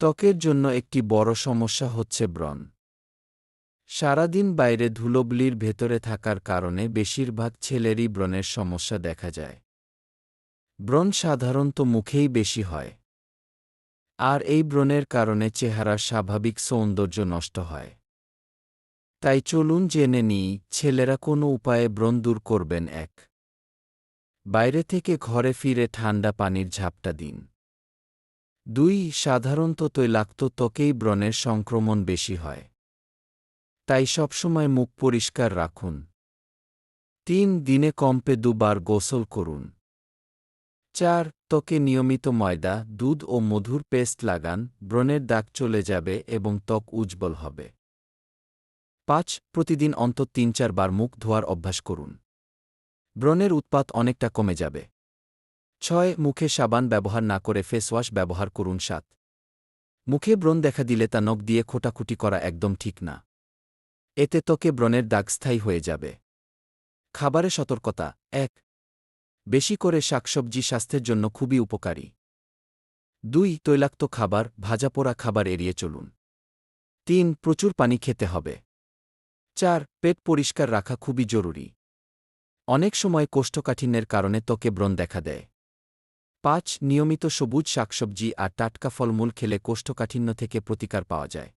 ত্বকের জন্য একটি বড় সমস্যা হচ্ছে ব্রণ। সারাদিন বাইরে ধুলোবলির ভেতরে থাকার কারণে বেশিরভাগ ছেলেরই ব্রণের সমস্যা দেখা যায়। ব্রণ সাধারণত মুখেই বেশি হয়। আর এই ব্রণের কারণে চেহারার স্বাভাবিক সৌন্দর্য নষ্ট হয়। তাই চলুন জেনে নিই, ছেলেরা কোনো উপায়ে ব্রণ দূর করবেন, এক। বাইরে থেকে ঘরে ফিরে ঠান্ডা পানির ঝাপটা দিন। দুই সাধারণত তৈলাক্ত ত্বকেই ব্রণের সংক্রমণ বেশি হয়। তাই সবসময় মুখ পরিষ্কার রাখুন। তিন, দিনে কমপে দুবার গোসল করুন। চার, ত্বকে নিয়মিত ময়দা, দুধ ও মধুর পেস্ট লাগান, ব্রণের দাগ চলে যাবে এবং ত্বক উজ্জ্বল হবে। পাঁচ, প্রতিদিন অন্তত তিন চারবার মুখ ধোয়ার অভ্যাস করুন। ব্রণের উৎপাত অনেকটা কমে যাবে। ছয়, মুখে সাবান ব্যবহার না করে ফেসওয়াশ ব্যবহার করুন সাত। মুখে ব্রণ দেখা দিলে তা নখ দিয়ে খোটাখুটি করা একদম ঠিক না। এতে ত্বকে ব্রণের দাগ স্থায়ী হয়ে যাবে। খাবারে সতর্কতা, এক। বেশি করে শাকসবজি স্বাস্থ্যের জন্য খুবই উপকারী। দুই, তৈলাক্ত খাবার ভাজাপোড়া খাবার এড়িয়ে চলুন। তিন, প্রচুর পানি খেতে হবে। চার, পেট পরিষ্কার রাখা খুবই জরুরি। অনেক সময় কোষ্ঠকাঠিন্যের কারণে ত্বকে ব্রণ দেখা দেয়। পাঁচ নিয়মিত সবুজ শাকসবজি আর টাটকা ফলমূল খেলে কোষ্ঠকাঠিন্য থেকে প্রতিকার পাওয়া যায়।